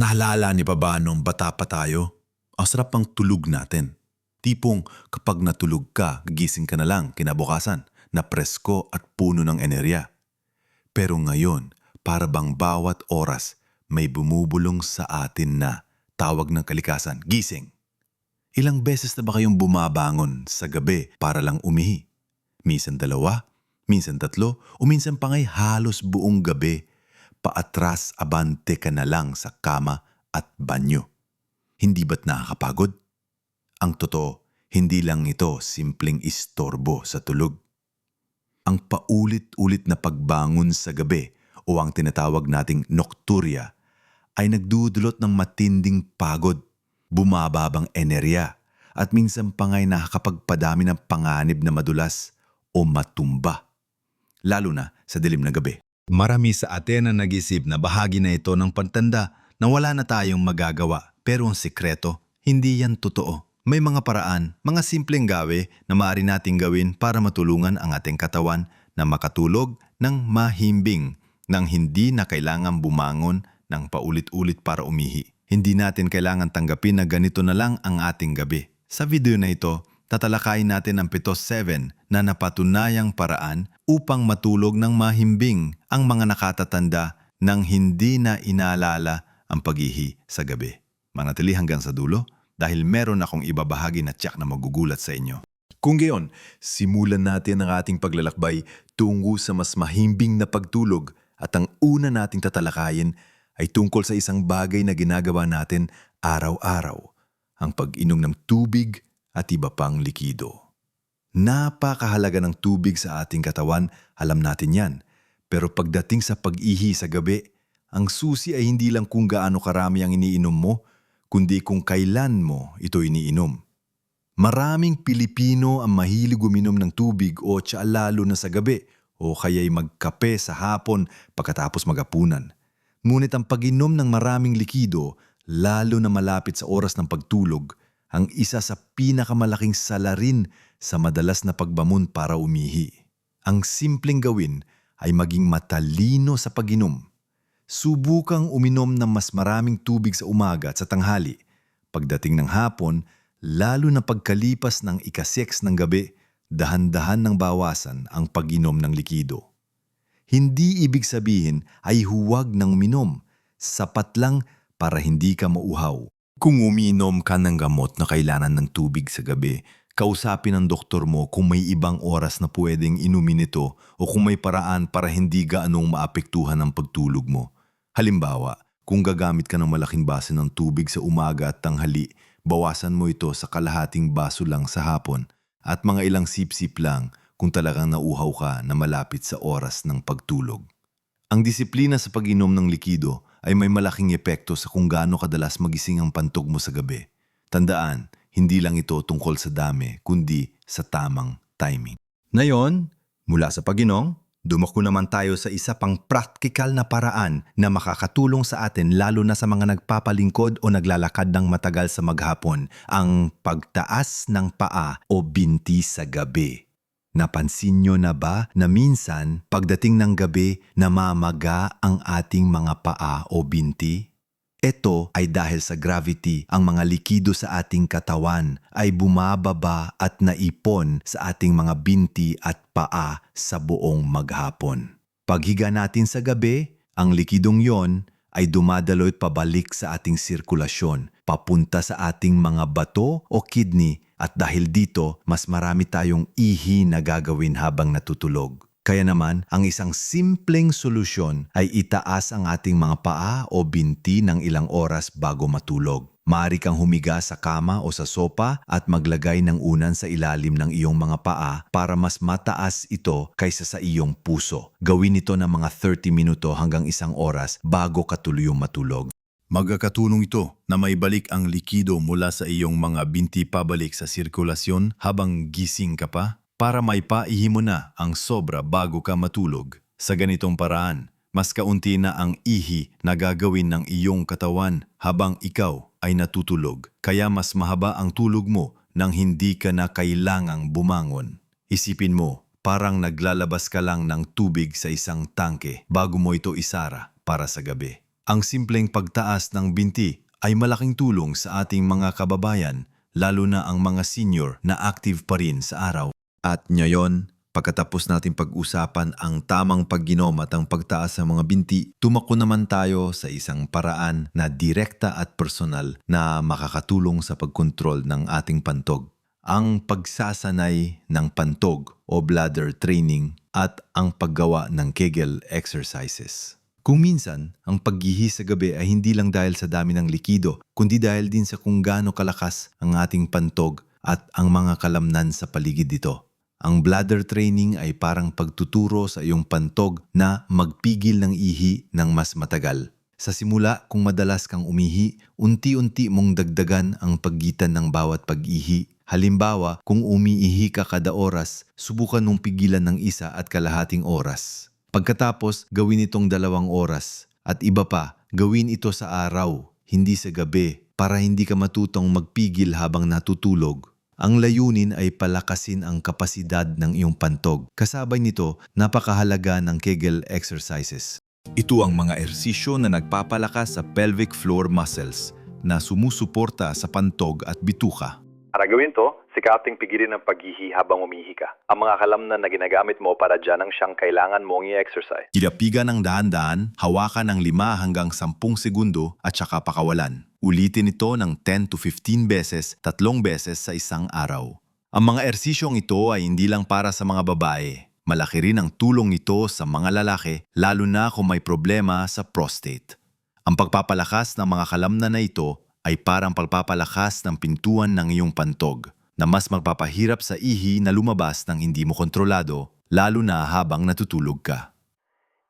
Naalala ni pa ba nung bata pa tayo? Ang sarap ang tulog natin. Tipong kapag natulog ka, gising ka na lang kinabukasan na presko at puno ng enerya. Pero ngayon, para bang bawat oras may bumubulong sa atin na tawag ng kalikasan, gising. Ilang beses na ba kayong bumabangon sa gabi para lang umihi? Minsan dalawa, minsan tatlo, o minsan pa halos buong gabi. Paatras abante ka na lang sa kama at banyo. Hindi ba't nakakapagod? Ang totoo, hindi lang ito simpleng istorbo sa tulog. Ang paulit-ulit na pagbangon sa gabi o ang tinatawag nating nocturia ay nagdudulot ng matinding pagod, bumababang enerya at minsan pa nga'y nakakapagpadami ng panganib na madulas o matumba. Lalo na sa dilim na gabi. Marami sa atin ang nag-isip na bahagi na ito ng pantanda na wala na tayong magagawa. Pero ang sikreto, hindi yan totoo. May mga paraan, mga simpleng gawe na maaari nating gawin para matulungan ang ating katawan na makatulog ng mahimbing nang hindi na kailangan bumangon ng paulit-ulit para umihi. Hindi natin kailangan tanggapin na ganito na lang ang ating gabi. Sa video na ito, tatalakayin natin ang 7-7 na napatunayang paraan upang matulog ng mahimbing ang mga nakatatanda nang hindi na inaalala ang paghihi sa gabi. Manatili hanggang sa dulo dahil meron akong ibabahagi na tiyak na magugulat sa inyo. Kung gayon, simulan natin ang ating paglalakbay tungo sa mas mahimbing na pagtulog at ang una nating tatalakayin ay tungkol sa isang bagay na ginagawa natin araw-araw, ang pag-inom ng tubig at iba pang likido. Napakahalaga ng tubig sa ating katawan, alam natin yan. Pero pagdating sa pag-ihi sa gabi, ang susi ay hindi lang kung gaano karami ang iniinom mo, kundi kung kailan mo ito iniinom. Maraming Pilipino ang mahilig uminom ng tubig o tsa lalo na sa gabi o kaya'y magkape sa hapon pagkatapos magapunan. Ngunit ang pag-inom ng maraming likido, lalo na malapit sa oras ng pagtulog, ang isa sa pinakamalaking salarin sa madalas na pagbamon para umihi. Ang simpleng gawin ay maging matalino sa pag-inom. Subukang uminom ng mas maraming tubig sa umaga at sa tanghali. Pagdating ng hapon, lalo na pagkalipas ng ikaseks ng gabi, dahan-dahan ng bawasan ang pag-inom ng likido. Hindi ibig sabihin ay huwag ng uminom, sapat lang para hindi ka mauhaw. Kung umiinom ka ng gamot na kailangan ng tubig sa gabi, kausapin ng doktor mo kung may ibang oras na pwedeng inumin ito o kung may paraan para hindi gaanong maapektuhan ang pagtulog mo. Halimbawa, kung gagamit ka ng malaking baso ng tubig sa umaga at tanghali, bawasan mo ito sa kalahating baso lang sa hapon at mga ilang sip-sip lang kung talagang nauhaw ka na malapit sa oras ng pagtulog. Ang disiplina sa pag-inom ng likido ay may malaking epekto sa kung gaano kadalas magising ang pantog mo sa gabi. Tandaan, hindi lang ito tungkol sa dami, kundi sa tamang timing. Ngayon, mula sa paginong, dumako naman tayo sa isa pang praktikal na paraan na makakatulong sa atin lalo na sa mga nagpapalingkod o naglalakad ng matagal sa maghapon, ang pagtaas ng paa o binti sa gabi. Napansin nyo na ba na minsan pagdating ng gabi namamaga ang ating mga paa o binti? Ito ay dahil sa gravity, ang mga likido sa ating katawan ay bumababa at naipon sa ating mga binti at paa sa buong maghapon. Paghiga natin sa gabi, ang likidong yon ay dumadaloy pabalik sa ating sirkulasyon, papunta sa ating mga bato o kidney at dahil dito, mas marami tayong ihi na gagawin habang natutulog. Kaya naman, ang isang simpleng solusyon ay itaas ang ating mga paa o binti ng ilang oras bago matulog. Maaari kang humiga sa kama o sa sopa at maglagay ng unan sa ilalim ng iyong mga paa para mas mataas ito kaysa sa iyong puso. Gawin ito ng mga 30 minuto hanggang isang oras bago ka tuluyong matulog. Magkakatulong ito na maibalik ang likido mula sa iyong mga binti pabalik sa sirkulasyon habang gising ka pa para may paihi mo na ang sobra bago ka matulog. Sa ganitong paraan, mas kaunti na ang ihi na gagawin ng iyong katawan habang ikaw ay natutulog. Kaya mas mahaba ang tulog mo nang hindi ka na kailangang bumangon. Isipin mo, parang naglalabas ka lang ng tubig sa isang tangke bago mo ito isara para sa gabi. Ang simpleng pagtaas ng binti ay malaking tulong sa ating mga kababayan, lalo na ang mga senior na active pa rin sa araw. At ngayon, pagkatapos natin pag-usapan ang tamang pagginom at ang pagtaas ng mga binti, tumako naman tayo sa isang paraan na direkta at personal na makakatulong sa pagkontrol ng ating pantog. Ang pagsasanay ng pantog o bladder training at ang paggawa ng Kegel exercises. Kung minsan, ang paggihi sa gabi ay hindi lang dahil sa dami ng likido, kundi dahil din sa kung gaano kalakas ang ating pantog at ang mga kalamnan sa paligid dito. Ang bladder training ay parang pagtuturo sa iyong pantog na magpigil ng ihi ng mas matagal. Sa simula, kung madalas kang umihi, unti-unti mong dagdagan ang pagitan ng bawat pag-ihi. Halimbawa, kung umiihi ka kada oras, subukan mong pigilan ng isa at kalahating oras. Pagkatapos, gawin itong dalawang oras. At iba pa, gawin ito sa araw, hindi sa gabi, para hindi ka matutong magpigil habang natutulog. Ang layunin ay palakasin ang kapasidad ng iyong pantog. Kasabay nito, napakahalaga ng Kegel exercises. Ito ang mga ersisyo na nagpapalakas sa pelvic floor muscles na sumusuporta sa pantog at bituka. Para gawin to, sikating pigilin ang paghihi habang umihi ka. Ang mga kalamnan na ginagamit mo para dyan ang siyang kailangan mong i-exercise. Ilapigan ng dahan-dahan, hawakan ng 5 hanggang 10 segundo at saka pakawalan. Ulitin ito ng 10 to 15 beses, tatlong beses sa isang araw. Ang mga ersisyong ito ay hindi lang para sa mga babae. Malaki rin ang tulong nito sa mga lalaki, lalo na kung may problema sa prostate. Ang pagpapalakas ng mga kalamnan na ito ay parang pagpapalakas ng pintuan ng iyong pantog na mas magpapahirap sa ihi na lumabas ng hindi mo kontrolado, lalo na habang natutulog ka.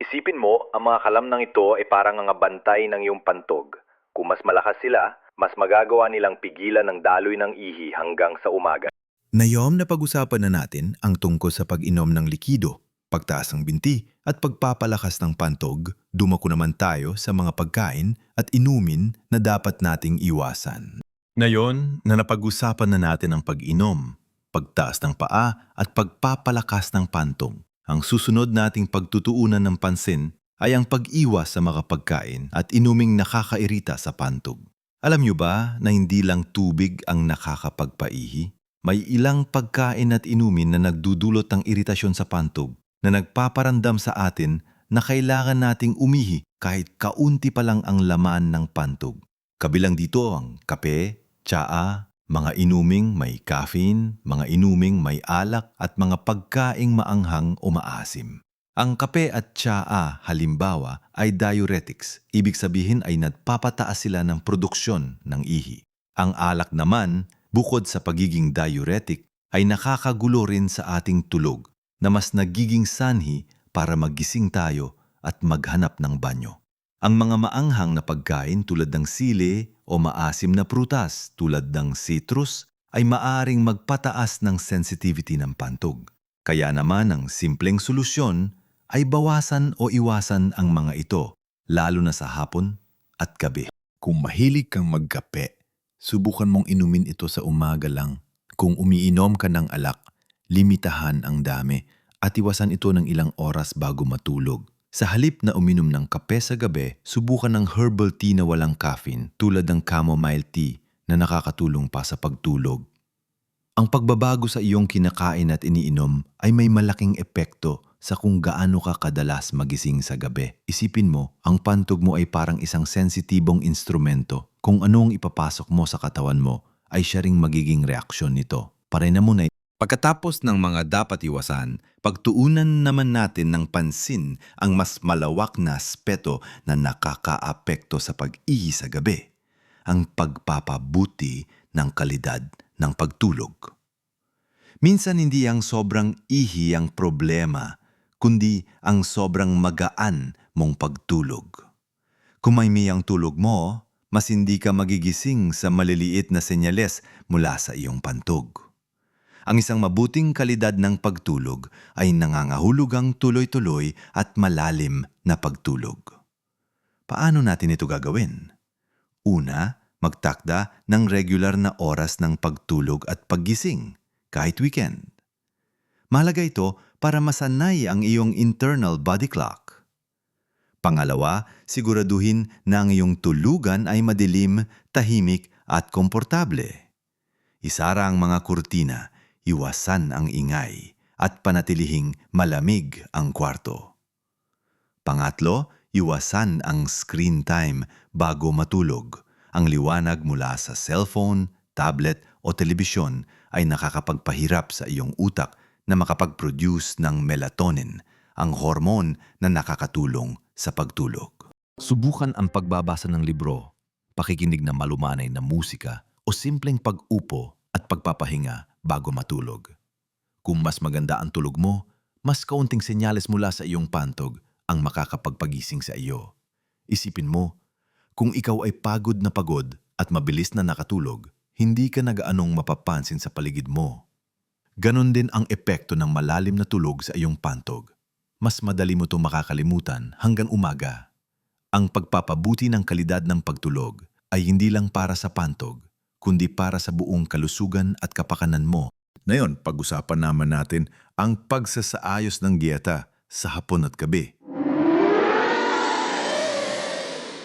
Isipin mo, ang mga kalamnang ito ay parang ang bantay ng iyong pantog. Kung mas malakas sila, mas magagawa nilang pigilan ng daloy ng ihi hanggang sa umaga. Nayom na pag-usapan na natin ang tungkol sa pag-inom ng likido, pagtaas ng binti at pagpapalakas ng pantog, dumako naman tayo sa mga pagkain at inumin na dapat nating iwasan. Ngayon na napag-usapan na natin ang pag-inom, pagtaas ng paa at pagpapalakas ng pantog, ang susunod nating pagtutuunan ng pansin ay ang pag-iwas sa mga pagkain at inuming nakakairita sa pantog. Alam niyo ba na hindi lang tubig ang nakakapagpaihi? May ilang pagkain at inumin na nagdudulot ng iritasyon sa pantog na nagpaparandam sa atin na kailangan nating umihi kahit kaunti pa lang ang laman ng pantog. Kabilang dito ang kape, tsaa, mga inuming may caffeine, mga inuming may alak at mga pagkaing maanghang o maasim. Ang kape at tsaa halimbawa ay diuretics, ibig sabihin ay nagpapataas sila ng produksyon ng ihi. Ang alak naman bukod sa pagiging diuretic, ay nakakagulo rin sa ating tulog na mas nagiging sanhi para magising tayo at maghanap ng banyo. Ang mga maanghang na pagkain tulad ng sili o maasim na prutas tulad ng citrus ay maaring magpataas ng sensitivity ng pantog. Kaya naman ang simpleng solusyon ay bawasan o iwasan ang mga ito, lalo na sa hapon at gabi. Kung mahilig kang magkape, Subukan mong inumin ito sa umaga lang. Kung umiinom ka ng alak, limitahan ang dami at iwasan ito ng ilang oras bago matulog. Sa halip na uminom ng kape sa gabi, subukan ng herbal tea na walang caffeine tulad ng chamomile tea na nakakatulong pa sa pagtulog. Ang pagbabago sa iyong kinakain at iniinom ay may malaking epekto sa kung gaano ka kadalas magising sa gabi. Isipin mo, ang pantog mo ay parang isang sensitibong instrumento. Kung anong ipapasok mo sa katawan mo, ay siya ring magiging reaksyon nito. Parena mo na Pagkatapos ng mga dapat iwasan, pagtuunan naman natin ng pansin ang mas malawak na aspeto na nakakaapekto sa pag-ihi sa gabi, ang pagpapabuti ng kalidad ng pagtulog. Minsan hindi ang sobrang ihi ang problema, kundi ang sobrang magaan mong pagtulog. Kung may miyang tulog mo, mas hindi ka magigising sa maliliit na senyales mula sa iyong pantog. Ang isang mabuting kalidad ng pagtulog ay nangangahulugang tuloy-tuloy at malalim na pagtulog. Paano natin ito gagawin? Una, magtakda ng regular na oras ng pagtulog at paggising, kahit weekend. Mahalaga ito para masanay ang iyong internal body clock. Pangalawa, siguraduhin na ang iyong tulugan ay madilim, tahimik at komportable. Isara ang mga kurtina, iwasan ang ingay, at panatilihing malamig ang kwarto. Pangatlo, iwasan ang screen time bago matulog. Ang liwanag mula sa cellphone, tablet o telebisyon ay nakakapagpahirap sa iyong utak na makapag-produce ng melatonin, ang hormone na nakakatulong sa pagtulog. Subukan ang pagbabasa ng libro, pakikinig ng malumanay na musika o simpleng pag-upo at pagpapahinga bago matulog. Kung mas maganda ang tulog mo, mas kaunting senyales mula sa iyong pantog ang makakapagpagising sa iyo. Isipin mo, kung ikaw ay pagod na pagod at mabilis na nakatulog, hindi ka nagaanong mapapansin sa paligid mo. Ganon din ang epekto ng malalim na tulog sa iyong pantog. Mas madali mo itong makakalimutan hanggang umaga. Ang pagpapabuti ng kalidad ng pagtulog ay hindi lang para sa pantog, kundi para sa buong kalusugan at kapakanan mo. Ngayon, pag-usapan naman natin ang pagsasaayos ng dieta sa hapon at gabi.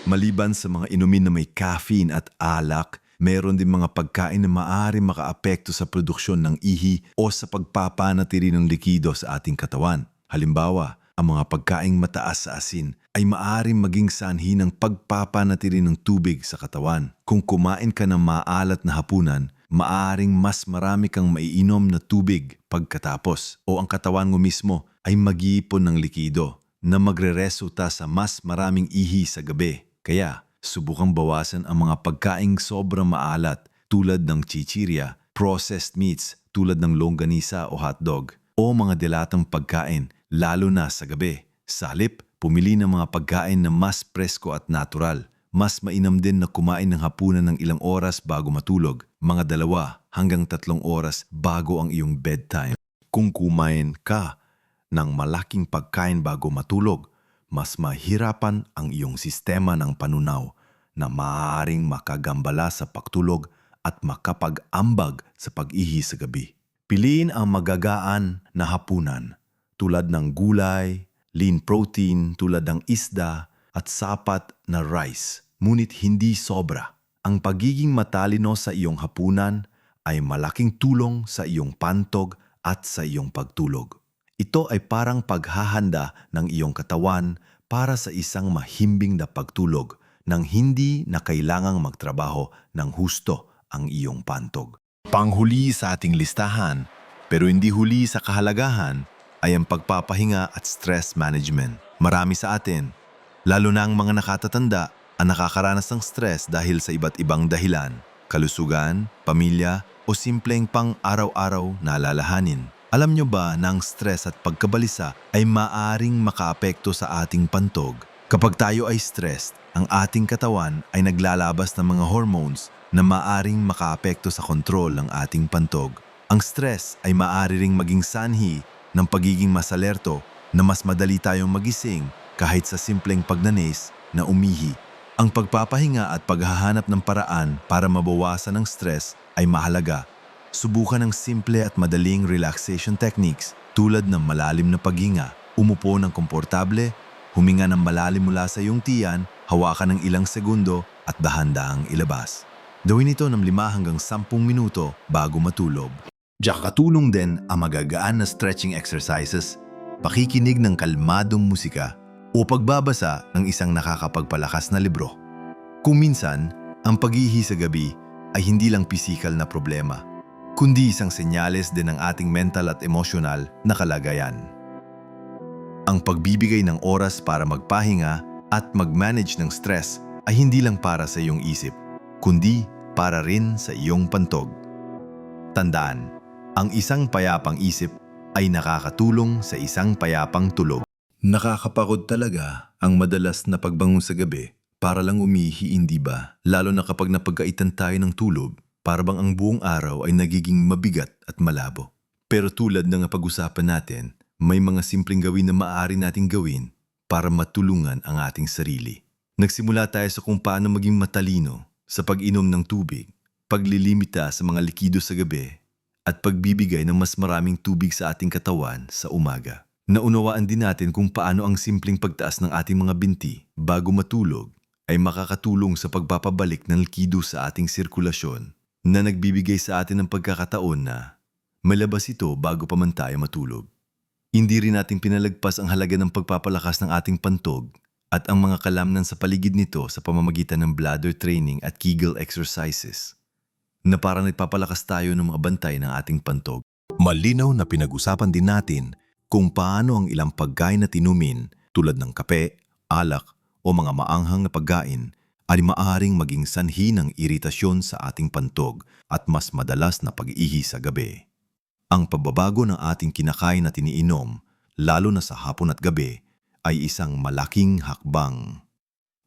Maliban sa mga inumin na may caffeine at alak, meron din mga pagkain na maaaring makaapekto sa produksyon ng ihi o sa pagpapanatili ng likido sa ating katawan. Halimbawa, ang mga pagkaing mataas sa asin ay maaaring maging sanhi ng pagpapanatili ng tubig sa katawan. Kung kumain ka ng maalat na hapunan, maaaring mas marami kang maiinom na tubig pagkatapos o ang katawan mo mismo ay mag-iipon ng likido na magreresulta sa mas maraming ihi sa gabi. Kaya, subukang bawasan ang mga pagkaing sobrang maalat tulad ng chichirya, processed meats tulad ng longganisa o hotdog, o mga dilatang pagkain lalo na sa gabi. Sa halip, pumili ng mga pagkain na mas presko at natural. Mas mainam din na kumain ng hapunan ng ilang oras bago matulog, mga dalawa hanggang tatlong oras bago ang iyong bedtime. Kung kumain ka ng malaking pagkain bago matulog, mas mahirapan ang iyong sistema ng panunaw na maaaring makagambala sa pagtulog at makapag-ambag sa pag-ihi sa gabi. Piliin ang magagaan na hapunan tulad ng gulay, lean protein tulad ng isda at sapat na rice, ngunit hindi sobra. Ang pagiging matalino sa iyong hapunan ay malaking tulong sa iyong pantog at sa iyong pagtulog. Ito ay parang paghahanda ng iyong katawan para sa isang mahimbing na pagtulog nang hindi na kailangang magtrabaho ng husto ang iyong pantog. Panghuli sa ating listahan, pero hindi huli sa kahalagahan, ay ang pagpapahinga at stress management. Marami sa atin, lalo na ang mga nakatatanda, ang nakakaranas ng stress dahil sa iba't ibang dahilan, kalusugan, pamilya, o simpleng pang-araw-araw na alalahanin. Alam nyo ba na ang stress at pagkabalisa ay maaring makaapekto sa ating pantog? Kapag tayo ay stressed, ang ating katawan ay naglalabas ng mga hormones na maaring makaapekto sa kontrol ng ating pantog. Ang stress ay maaari ring maging sanhi ng pagiging masalerto na mas madali tayong magising kahit sa simpleng pagnanis na umihi. Ang pagpapahinga at paghahanap ng paraan para mabawasan ang stress ay mahalaga. Subukan ng simple at madaling relaxation techniques tulad ng malalim na paghinga, umupo ng komportable, huminga ng malalim mula sa iyong tiyan, hawakan ng ilang segundo at dahan-dahang ilabas. Gawin ito ng 5 hanggang 10 minuto bago matulog. Diyak katulong din ang magagaan na stretching exercises, pakikinig ng kalmadong musika o pagbabasa ng isang nakakapagpalakas na libro. Kung minsan, ang paghihi sa gabi ay hindi lang pisikal na problema, kundi isang senyales din ng ating mental at emosyonal na kalagayan. Ang pagbibigay ng oras para magpahinga at mag-manage ng stress ay hindi lang para sa iyong isip, kundi para rin sa iyong pantog. Tandaan, ang isang payapang isip ay nakakatulong sa isang payapang tulog. Nakakapagod talaga ang madalas na pagbangon sa gabi para lang umihi, hindi ba? Lalo na kapag napagkaitan tayo ng tulog, para bang ang buong araw ay nagiging mabigat at malabo. Pero tulad ng pag-usapan natin, may mga simpleng gawin na maaari nating gawin para matulungan ang ating sarili. Nagsimula tayo sa kung paano maging matalino sa pag-inom ng tubig, paglilimita sa mga likido sa gabi, at pagbibigay ng mas maraming tubig sa ating katawan sa umaga. Naunawaan din natin kung paano ang simpleng pagtaas ng ating mga binti bago matulog ay makakatulong sa pagpapabalik ng likido sa ating sirkulasyon na nagbibigay sa atin ng pagkakataon na malabas ito bago pa man tayo matulog. Hindi rin natin pinalagpas ang halaga ng pagpapalakas ng ating pantog at ang mga kalamnan sa paligid nito sa pamamagitan ng bladder training at Kegel exercises na parang nagpapalakas tayo ng mga bantay ng ating pantog. Malinaw na pinag-usapan din natin kung paano ang ilang pagkain na tinumin tulad ng kape, alak o mga maanghang na pagkain ay maaaring maging sanhi ng iritasyon sa ating pantog at mas madalas na pag-ihi sa gabi. Ang pagbabago ng ating kinakain at iniinom, lalo na sa hapon at gabi, ay isang malaking hakbang.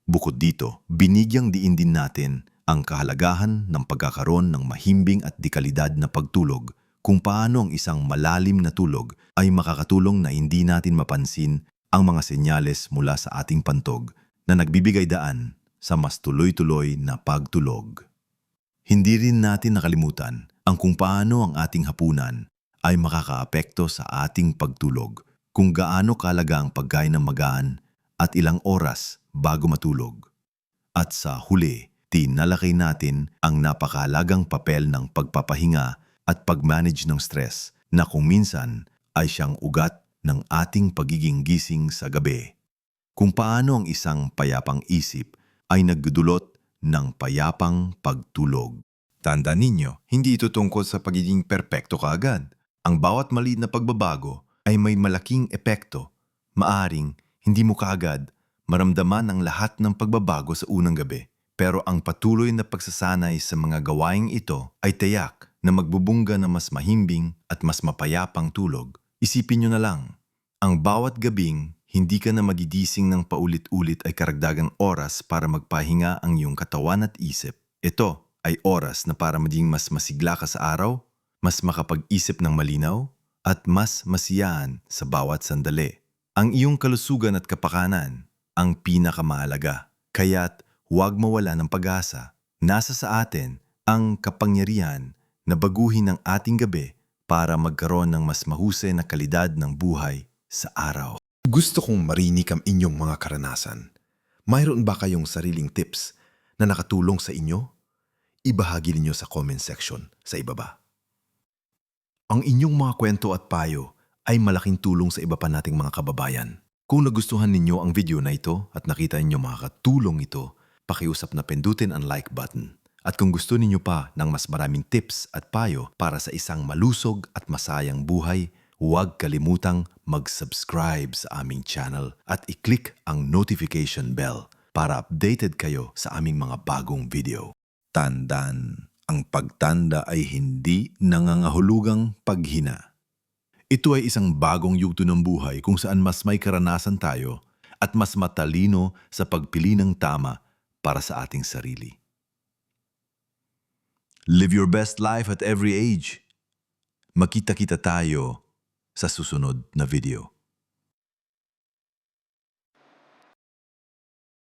Bukod dito, binigyang diin din natin ang kahalagahan ng pagkakaroon ng mahimbing at dekalidad na pagtulog kung paano ang isang malalim na tulog ay makakatulong na hindi natin mapansin ang mga senyales mula sa ating pantog na nagbibigay daan sa mas tuloy-tuloy na pagtulog. Hindi rin natin nakalimutan ang kung paano ang ating hapunan ay makakaapekto sa ating pagtulog kung gaano kalaga ang pagkain ng magaan at ilang oras bago matulog. At sa huli, tinalakay natin ang napakalagang papel ng pagpapahinga at pag-manage ng stress na kung minsan ay siyang ugat ng ating pagiging gising sa gabi. Kung paano ang isang payapang isip ay nagdudulot ng payapang pagtulog. Tanda ninyo, hindi ito tungkol sa pagiging perpekto kaagad. Ang bawat maliit na pagbabago ay may malaking epekto. Maaring hindi mo kaagad maramdaman ang lahat ng pagbabago sa unang gabi. Pero ang patuloy na pagsasanay sa mga gawaing ito ay tiyak na magbubungga ng mas mahimbing at mas mapayapang tulog. Isipin nyo na lang, ang bawat gabing hindi ka na magidising ng paulit-ulit ay karagdagang oras para magpahinga ang iyong katawan at isip. Ito ay oras na para maging mas masigla ka sa araw, mas makapag-isip ng malinaw, at mas masiyahan sa bawat sandali. Ang iyong kalusugan at kapakanan ang pinakamahalaga. Kaya't huwag mawala ng pag-asa. Nasa sa atin ang kapangyarihan na baguhin ang ating gabi para magkaroon ng mas mahusay na kalidad ng buhay sa araw. Gusto kong marinig ang inyong mga karanasan. Mayroon ba kayong sariling tips na nakatulong sa inyo? Ibahagi ninyo sa comment section sa ibaba. Ang inyong mga kwento at payo ay malaking tulong sa iba pa nating mga kababayan. Kung nagustuhan ninyo ang video na ito at nakita ninyo makakatulong ito, pakiusap na pindutin ang like button. At kung gusto ninyo pa ng mas maraming tips at payo para sa isang malusog at masayang buhay, huwag kalimutang mag-subscribe sa aming channel at i-click ang notification bell para updated kayo sa aming mga bagong video. Tandaan, ang pagtanda ay hindi nangangahulugang paghina. Ito ay isang bagong yugto ng buhay kung saan mas may karanasan tayo at mas matalino sa pagpili ng tama para sa ating sarili. Live your best life at every age. Makita-kita tayo sa susunod na video.